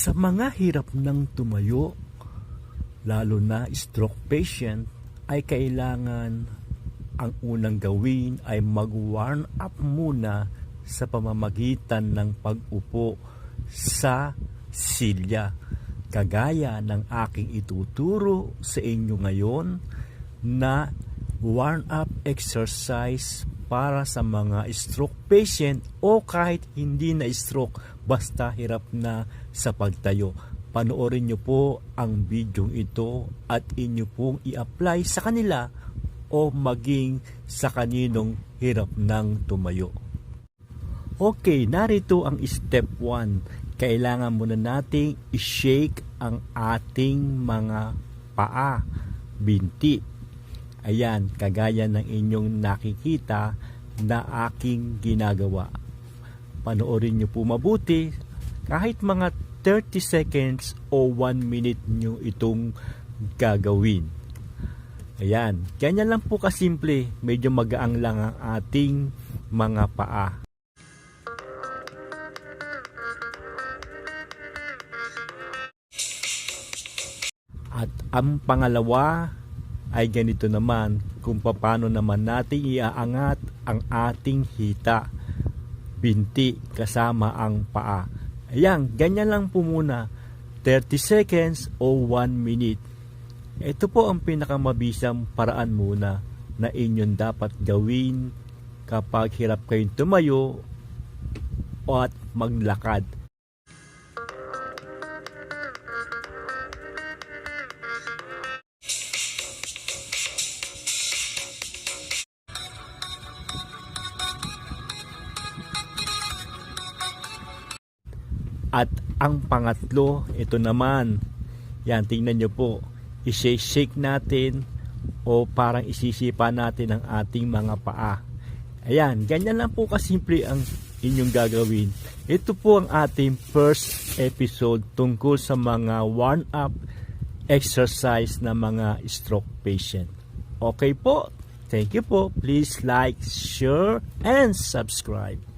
Sa mga hirap ng tumayo, lalo na stroke patient, ay kailangan ang unang gawin ay mag-warm up muna sa pamamagitan ng pag-upo sa silya. Kagaya ng aking ituturo sa inyo ngayon na warm up exercise para sa mga stroke patient o kahit hindi na stroke basta hirap na sa pagtayo. Panoorin nyo po ang video ito at inyo pong i-apply sa kanila o maging sa kaninong hirap ng tumayo. Okay, narito ang step 1. Kailangan muna nating i-shake ang ating mga paa, binti. Ayan, kagaya ng inyong nakikita na aking ginagawa. Panoorin nyo po mabuti kahit mga 30 seconds o 1 minute nyo itong gagawin. Ayan, ganyan lang po kasimple, medyo magaang lang ang ating mga paa. At ang pangalawa ay ganito naman kung paano naman natin iaangat ang ating hita, binti kasama ang paa. Ayan, ganyan lang po muna. 30 seconds o 1 minute. Ito po ang pinakamabisang paraan muna na inyong dapat gawin kapag hirap kayong tumayo at maglakad. At ang pangatlo, ito naman. Yan, tingnan nyo po. I-shake natin o parang isisipa natin ang ating mga paa. Ayan, ganyan lang po kasimple ang inyong gagawin. Ito po ang ating first episode tungkol sa mga warm-up exercise na mga stroke patient. Okay po? Thank you po. Please like, share, and subscribe.